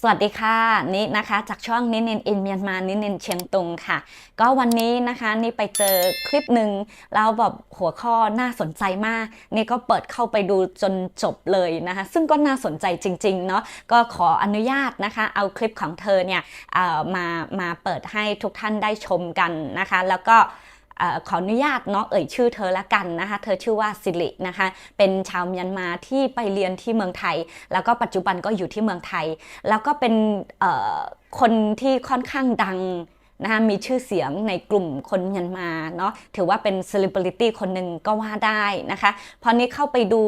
สวัสดีค่ะนี่นะคะจากช่องนินินอินเมียนมานินินเชียงตุงค่ะ ก็วันนี้นะคะนี่ไปเจอคลิปหนึ่งแล้วแบบหัวข้อน่าสนใจมาก นี่ก็เปิดเข้าไปดูจนจบเลยนะคะ ซึ่งก็น่าสนใจจริงๆเนาะก็ขออนุญาตนะคะ เอาคลิปของเธอเนี่ยเอ่อมามาเปิดให้ทุกท่านได้ชมกันนะคะ แล้วก็ ขออนุญาตเนาะเอ่ยชื่อเธอละกันนะคะ เธอชื่อว่าสิรินะคะ เป็นชาวเมียนมาที่ไปเรียนที่เมืองไทย แล้วก็ปัจจุบันก็อยู่ที่เมืองไทย แล้วก็เป็นคนที่ค่อนข้างดังนะคะมีชื่อเสียงในกลุ่มคนเมียนมาเนาะถือว่าเป็นเซเลบริตี้คนหนึ่งก็ว่าได้นะคะ พอนี้เข้าไปดู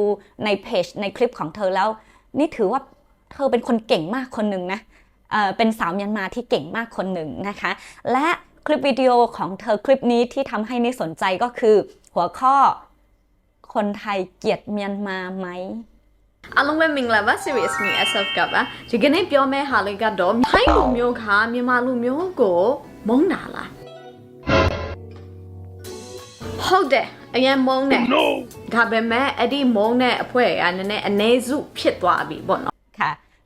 ในเพจในคลิปของเธอแล้ว นี่ถือว่าเธอเป็นคนเก่งมากคนหนึ่งนะเเป็นสาวเมียนมาที่เก่งมากคนหนึ่งนะคะ และ คลิปวิดีโอของเธอคลิปนี้ที่ทำให้นิสนใจก็คือ หัวข้อ คนไทยเกลียดเมียนมาไหม အားလုံးပဲမင်္ဂလာပါ series me SF ကပါဒီကနေ့ပြောမယ့်ဟာလေးကတော့ထိုင်းလူမျိုးကမြန်မာလူမျိုးကိုမုန်းတာလားဟုတ်တယ်အရင်မုန်းတယ်ဒါပေမဲ့အဲ့ဒီမုန်းတဲ့အဖွဲကနည်းနည်းအနေစုဖြစ်သွားပြီပေါ့နော်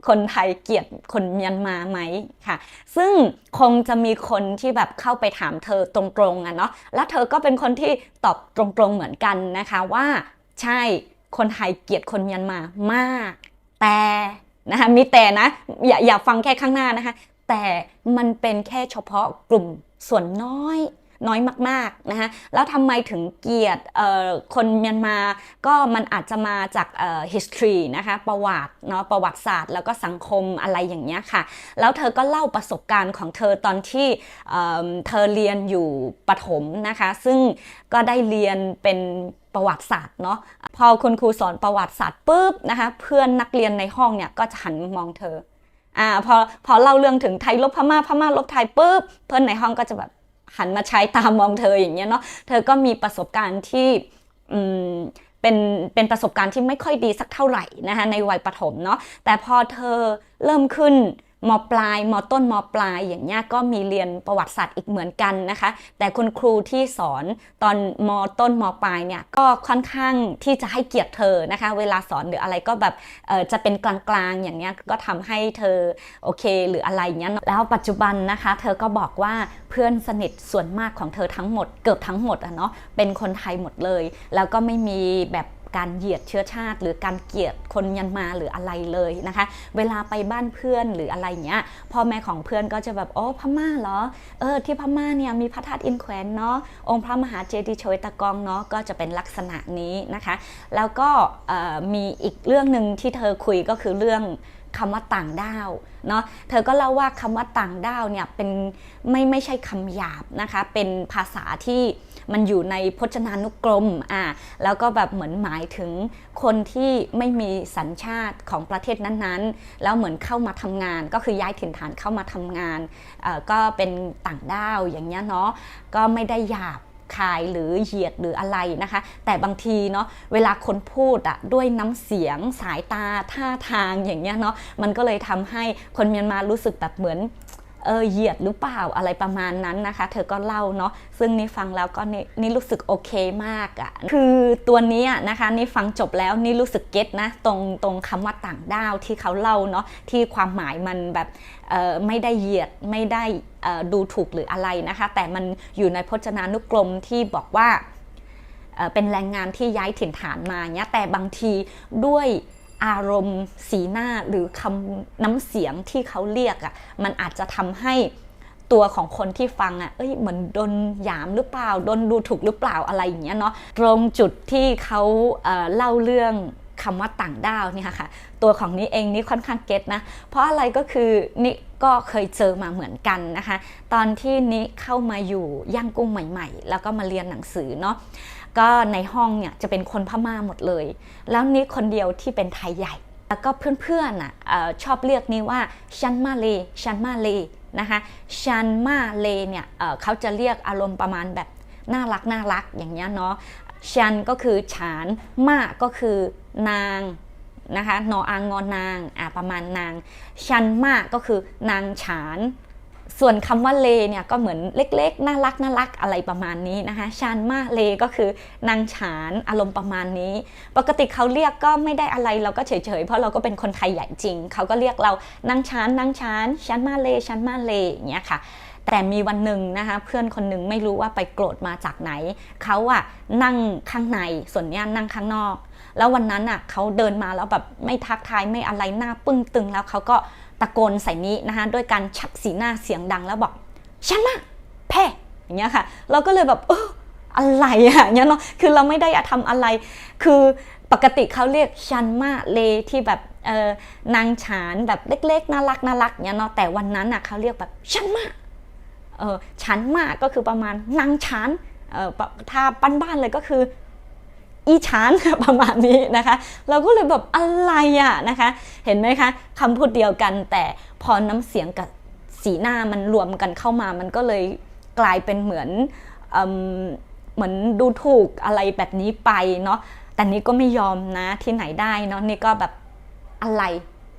คนไทยเกลียดคนเมียนมาไหมค่ะ ซึ่งคงจะมีคนที่แบบเข้าไปถามเธอตรงๆอะเนาะแล้วเธอก็เป็นคนที่ตอบตรงๆเหมือนกันนะคะว่าใช่คนไทยเกลียดคนเมียนมามาก แต่นะคะมีแต่นะอย่าอย่าฟังแค่ข้างหน้านะคะ แต่มันเป็นแค่เฉพาะกลุ่มส่วนน้อย น้อยมากๆนะคะแล้วทำไมถึงเกลียดคนเมียนมาก็มันอาจจะมาจาก history นะคะประวัติเนาะประวัติศาสตร์ แล้วก็สังคมอะไรอย่างเงี้ยค่ะ แล้วเธอก็เล่าประสบการณ์ของเธอตอนที่เธอเรียนอยู่ปถมนะคะ ซึ่งก็ได้เรียนเป็นประวัติศาสตร์เนาะพอคุณครูสอนประวัติศาสตร์ปุ๊บนะคะเพื่อนนักเรียนในห้องเนี่ยก็จะหันมามองเธออ่าพอพอเล่าเรื่องถึงไทยลบพม่าพม่าลบไทยปุ๊บเพื่อนในห้องก็จะแบบ หันมาใช้ตามมองเธออย่างเงี้ยเนาะเธอก็มีประสบการณ์ที่อืมเป็นเป็นประสบการณ์ที่ไม่ค่อยดีสักเท่าไหร่นะคะในวัยประถมเนาะแต่พอเธอเริ่มขึ้น มปลายมต้นมปลายอย่างเงี้ยก็มีเรียนประวัติศาสตร์อีกเหมือนกันนะคะ แต่คุณครูที่สอนตอนมต้นมปลายเนี่ยก็ค่อนข้างที่จะให้เกียรติเธอนะคะ เวลาสอนหรืออะไรก็แบบจะเป็นกลางๆอย่างเงี้ยก็ทำให้เธอโอเค หรืออะไรเงี้ยแล้วปัจจุบันนะคะ เธอก็บอกว่าเพื่อนสนิทส่วนมากของเธอทั้งหมดเกือบทั้งหมดอะเนาะเป็นคนไทยหมดเลย แล้วก็ไม่มีแบบ การเหยียดเชื้อชาติ หรือการเกลียดคนยันมาหรืออะไรเลยนะคะ เวลาไปบ้านเพื่อนหรืออะไรเงี้ยพ่อแม่ของเพื่อนก็จะแบบโอ้พม่าเหรอเออที่พม่าเนี่ยมีพระธาตุอินแควนเนาะองค์พระมหาเจดีย์โชยตะกองเนาะก็จะเป็นลักษณะนี้นะคะ แล้วก็มีอีกเรื่องหนึ่งที่เธอคุยก็คือเรื่อง คำว่าต่างด้าวเนาะเธอก็เล่าว่าคำว่าต่างด้าวเนี่ยเป็นไม่ไม่ใช่คำหยาบนะคะ เป็นภาษาที่มันอยู่ในพจนานุกรมอ่าแล้วก็แบบเหมือนหมายถึงคนที่ไม่มีสัญชาติของประเทศนั้นๆ แล้วเหมือนเข้ามาทำงาน ก็คือย้ายถิ่นฐานเข้ามาทำงานก็เป็นต่างด้าวอย่างเงี้ยเนาะก็ไม่ได้หยาบ คายหรือเหยียดหรืออะไรนะคะ แต่บางทีเนาะเวลาคนพูดอะด้วยน้ำเสียงสายตาท่าทางอย่างเงี้ยเนาะมันก็เลยทำให้คนเมียนมารู้สึกแบบเหมือนเออเหยียดหรือเปล่าอะไรประมาณนั้นนะคะ เธอก็เล่าเนาะซึ่งนี่ฟังแล้วก็นี่นี่รู้สึกโอเคมากอะคือตัวนี้นะคะนี่ฟังจบแล้วนี่รู้สึกเก็ตนะตรงตรงคำว่าต่างด้าวที่เขาเล่าเนาะที่ความหมายมันแบบ ไม่ได้เหยียดไม่ได้ดูถูกหรืออะไรนะคะ แต่มันอยู่ในพจนานุกรมที่บอกว่าเป็นแรงงานที่ย้ายถิ่นฐานมาเนี้ยแต่บางทีด้วยอารมณ์สีหน้าหรือคำน้ำเสียงที่เขาเรียกอะ่ะมันอาจจะทำให้ตัวของคนที่ฟังอะ่ะเอ้ยเหมือนโดนหยามหรือเปล่าโดนดูถูกหรือเปล่าอะไรอย่างเงี้ยเนาะตรงจุดที่เขาเเล่าเรื่อง คำว่าต่างด้าวเนี่ยค่ะ ตัวของนี้เองนี่ค่อนข้างเก็ตนะ เพราะอะไรก็คือนี่ก็เคยเจอมาเหมือนกันนะคะ ตอนที่นี่เข้ามาอยู่ย่างกุ้งใหม่ ๆ แล้วก็มาเรียนหนังสือเนาะก็ในห้องเนี่ยจะเป็นคนพม่าหมดเลย แล้วนี่คนเดียวที่เป็นไทยใหญ่ แล้วก็เพื่อนๆน่ะชอบเรียกนี่ว่าชันมาเลชันมาเลนะคะชันมาเลเนี่ยเเขาจะเรียกอารมณ์ประมาณแบบน่ารักน่ารักอย่างเงี้ยเนาะ ชันก็คือฉานมาก็คือนางนะคะนออางงอนางอะประมาณนาง ชันมาก็คือนางฉานส่วนคำว่าเลเนี่ยก็เหมือนเล็กๆ น่ารักน่ารักอะไรประมาณนี้นะคะชานมาเลก็คือนางฉานอารมณ์ประมาณนี้ ปกติเขาเรียกก็ไม่ได้อะไรเราก็เฉยๆ เพราะเราก็เป็นคนไทยใหญ่จริง เขาก็เรียกเรานางชานนางชานชันมาเลชันมาเลอย่างเงี้ยค่ะ แต่มีวันหนึ่งนะคะเพื่อนคนหนึ่งไม่รู้ว่าไปโกรธมาจากไหน เขาอะนั่งข้างในส่วนเนี้ยนั่งข้างนอก แล้ววันนั้นอะเขาเดินมาแล้วแบบไม่ทักทายไม่อะไรหน้าปึ้งตึง แล้วเขาก็ตะโกนใส่นี้นะคะด้วยการชักสีหน้าเสียงดังแล้วบอกฉันมาแพ้อย่างเงี้ยค่ะ เราก็เลยแบบเอออะไรอะเงี้ยเนาะคือเราไม่ได้ทำอะไร คือปกติเขาเรียกชันมาเลที่แบบเออนางฉานแบบเล็กๆน่ารักน่ารักเงี้ยเนาะแต่วันนั้นอะเขาเรียกแบบชันมา ชั้นมากก็คือประมาณนางชั้นเออปะถ้าบ้านๆเลยก็คืออีชั้นประมาณนี้นะคะ เราก็เลยแบบอะไรอะนะคะ เห็นไหมคะคำพูดเดียวกัน แต่พอน้ำเสียงกับสีหน้ามันรวมกันเข้ามา มันก็เลยกลายเป็นเหมือนเอเหมือนดูถูกอะไรแบบนี้ไปเนาะแต่นี่ก็ไม่ยอมนะที่ไหนได้เนาะนี่ก็แบบอะไร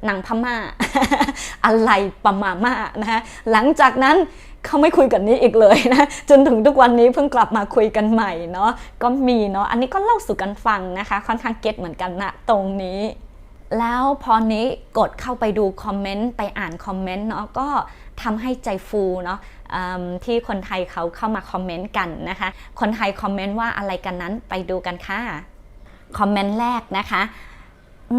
นางพม่า อะไรประมาม่านะคะหลังจากนั้นเขาไม่คุยกันนี้อีกเลยนะจนถึงทุกวันนี้เพิ่งกลับมาคุยกันใหม่เนาะก็มีเนาะอันนี้ก็เล่าสู่กันฟังนะคะ ค่อนข้างเก็ตเหมือนกันนะตรงนี้ แล้วพอนี้กดเข้าไปดูคอมเมนต์ไปอ่านคอมเมนต์เนาะก็ทำให้ใจฟูเนาะที่คนไทยเขาเข้ามาคอมเมนต์กันนะคะ คนไทยคอมเมนต์ว่าอะไรกันนั้นไปดูกันค่ะคอมเมนต์แรกนะคะ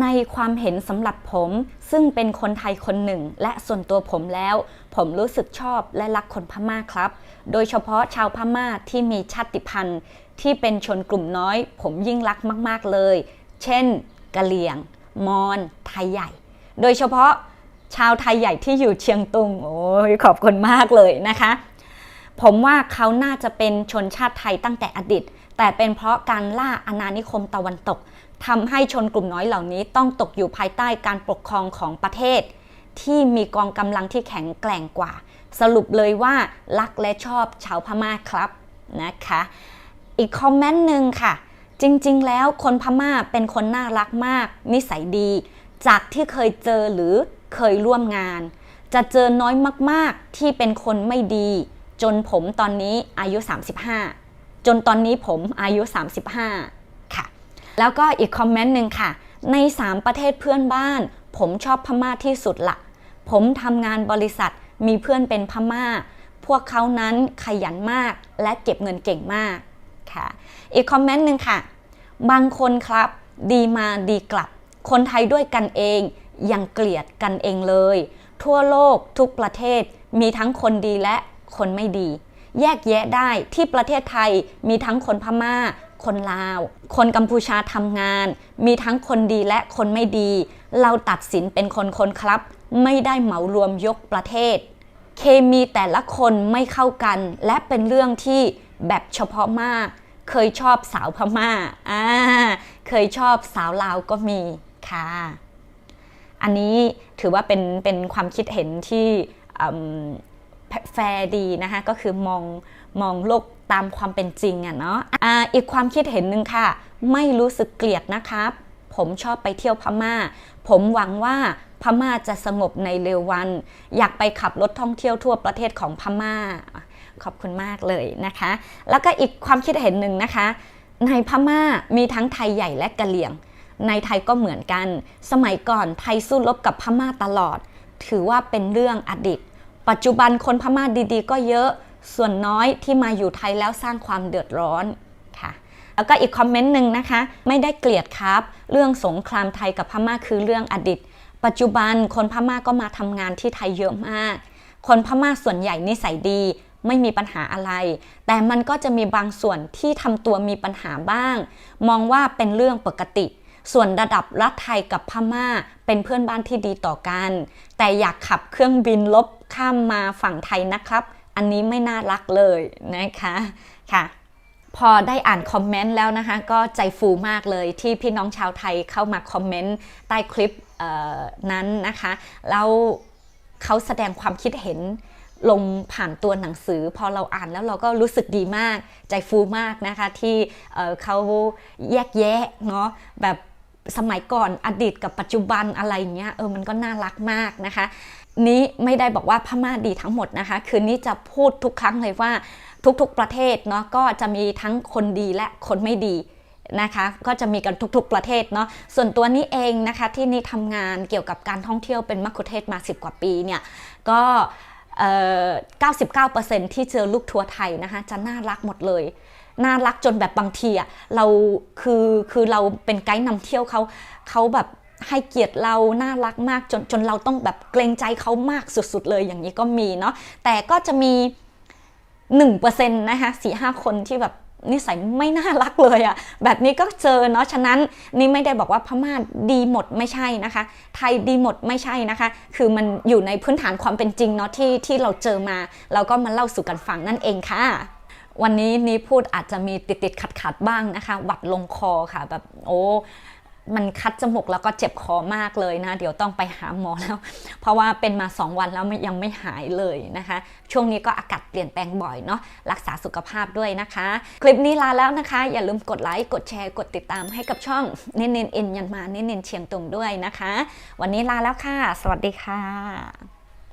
ในความเห็นสำหรับผม ซึ่งเป็นคนไทยคนหนึ่ง และส่วนตัวผมแล้ว ผมรู้สึกชอบและรักคนพม่าครับ โดยเฉพาะชาวพม่าที่มีชาติพันธุ์ ที่เป็นชนกลุ่มน้อย ผมยิ่งรักมาก ๆเลย เช่นกะเหรี่ยง มอญไทยใหญ่ โดยเฉพาะชาวไทยใหญ่ที่อยู่เชียงตุงโอ้ยขอบคุณมากเลยนะคะ ผมว่าเขาน่าจะเป็นชนชาติไทยตั้งแต่อดีต แต่เป็นเพราะการล่าอาณานิคมตะวันตกทำให้ชนกลุ่มน้อยเหล่านี้ต้องตกอยู่ภายใต้การปกครองของประเทศ ที่มีกองกำลังที่แข็งแกร่งกว่า สรุปเลยว่ารักและชอบชาวพม่าครับนะคะ อีกคอมเมนต์หนึ่งค่ะ จริงๆ แล้วคนพม่าเป็นคนน่ารักมาก นิสัยดี จากที่เคยเจอหรือเคยร่วมงาน จะเจอน้อยมากๆที่เป็นคนไม่ดี จนผมตอนนี้อายุ 35 จนตอนนี้ผมอายุ 35 ค่ะ แล้วก็อีกคอมเมนต์หนึ่งค่ะ ใน 3 ประเทศเพื่อนบ้าน ผมชอบพม่าที่สุดละ ผมทำงานบริษัทมีเพื่อนเป็นพม่า พวกเขานั้นขยันมากและเก็บเงินเก่งมากค่ะ อีกคอมเมนต์หนึ่งค่ะ บางคนครับดีมาดีกลับ คนไทยด้วยกันเองยังเกลียดกันเองเลย ทั่วโลกทุกประเทศมีทั้งคนดีและคนไม่ดี แยกแยะได้ที่ประเทศไทยมีทั้งคนพม่า คนลาว คนกัมพูชาทำงาน มีทั้งคนดีและคนไม่ดี เราตัดสินเป็นคนๆครับ ไม่ได้เหมารวมยกประเทศ เคมีแต่ละคนไม่เข้ากัน และเป็นเรื่องที่แบบเฉพาะมาก เคยชอบสาวพม่าอ่าเคยชอบสาวลาวก็มีค่ะ อันนี้ถือว่าเป็นเป็นความคิดเห็นที่ แฟร์ดีนะคะก็คือมองมองโลกตามความเป็นจริงอะเนาะอ่าอีกความคิดเห็นหนึ่งค่ะ ไม่รู้สึกเกลียดนะครับ ผมชอบไปเที่ยวพม่า ผมหวังว่าพม่าจะสงบในเร็ววัน อยากไปขับรถท่องเที่ยวทั่วประเทศของพม่า ขอบคุณมากเลยนะคะ แล้วก็อีกความคิดเห็นหนึ่งนะคะ ในพม่ามีทั้งไทยใหญ่และกะเหรี่ยง ในไทยก็เหมือนกัน สมัยก่อนไทยสู้รบกับพม่าตลอด ถือว่าเป็นเรื่องอดีต ปัจจุบันคนพม่าดีๆ ก็เยอะส่วนน้อยที่มาอยู่ไทยแล้วสร้างความเดือดร้อนค่ะ แล้วก็อีกคอมเมนต์หนึ่งนะคะ ไม่ได้เกลียดครับ เรื่องสงครามไทยกับพม่าคือเรื่องอดีต ปัจจุบันคนพม่าก็มาทำงานที่ไทยเยอะมาก คนพม่าส่วนใหญ่นิสัยดี ไม่มีปัญหาอะไร แต่มันก็จะมีบางส่วนที่ทำตัวมีปัญหาบ้าง มองว่าเป็นเรื่องปกติ ส่วนระดับรัฐไทยกับพม่าเป็นเพื่อนบ้านที่ดีต่อกัน แต่อยากขับเครื่องบินลบข้ามมาฝั่งไทยนะครับ อันนี้ไม่น่ารักเลยนะคะค่ะพอได้อ่านคอมเมนต์แล้วนะคะ ก็ใจฟูมากเลยที่พี่น้องชาวไทยเข้ามาคอมเมนต์ใต้คลิปเออนั้นนะคะ แล้วเขาแสดงความคิดเห็นลงผ่านตัวหนังสือ พอเราอ่านแล้วเราก็รู้สึกดีมาก ใจฟูมากนะคะ ที่เเขาแยกแยะเนาะแบบ สมัยก่อนอดีตกับปัจจุบันอะไรเงี้ยเออมันก็น่ารักมากนะคะ นี้ไม่ได้บอกว่าพม่าดีทั้งหมดนะคะ คือนี้จะพูดทุกครั้งเลยว่าทุกๆประเทศเนาะก็จะมีทั้งคนดีและคนไม่ดีนะคะก็จะมีกันทุกๆประเทศเนาะส่วนตัวนี้เองนะคะที่นี่ทำงานเกี่ยวกับการท่องเที่ยวเป็นมัคคุเทศก์มา 10 กว่าปีเนี่ยก็เก้าสิบเก้าเปอ่อ99%ที่เจอลูกทัวร์ไทยนะคะจะน่ารักหมดเลย น่ารักจนแบบบางทีอะเราคือคือเราเป็นไกด์นำเที่ยวเขาเขาแบบให้เกียรติเราน่ารักมากจนจนเราต้องแบบเกรงใจเขามากสุดๆเลยอย่างนี้ก็มีเนาะแต่ก็จะมี1%นะคะสี่ห้าคนที่แบบนิสัยไม่น่ารักเลยอะแบบนี้ก็เจอเนาะฉะนั้นนี่ไม่ได้บอกว่าพม่าดีหมดไม่ใช่นะคะ ไทยดีหมดไม่ใช่นะคะ คือมันอยู่ในพื้นฐานความเป็นจริงเนาะที่ที่เราเจอมา เราก็มาเล่าสู่กันฟังนั่นเองค่ะ วันนี้นี้พูดอาจจะมีติดติดขัดขัดๆบ้างนะคะ หวัดลงคอค่ะแบบโอ้มันคัดจมูกแล้วก็เจ็บคอมากเลยนะ เดี๋ยวต้องไปหาหมอแล้ว เพราะว่าเป็นมา 2 วันแล้วยังไม่หายเลยนะคะ ช่วงนี้ก็อากาศเปลี่ยนแปลงบ่อยเนาะรักษาสุขภาพด้วยนะคะ คลิปนี้ลาแล้วนะคะ อย่าลืมกดไลค์กดแชร์กดติดตามให้กับช่องเน้นเน้นเอ็นยันมาเน้นเน้นเชียงตุงด้วยนะคะ วันนี้ลาแล้วค่ะ สวัสดีค่ะ